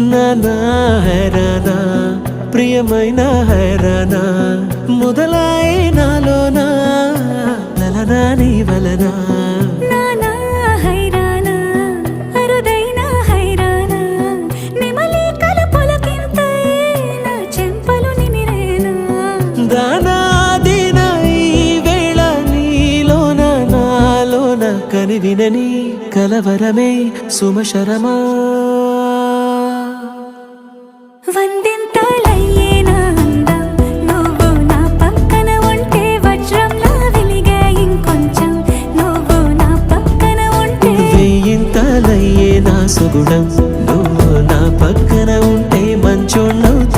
నా హైరానా ప్రియమైన హైరానా మొదలాయి నాలోనా లలనా నీ వలనా. నానా హైరానా అరుదైన నా సుగుణం. నువ్వు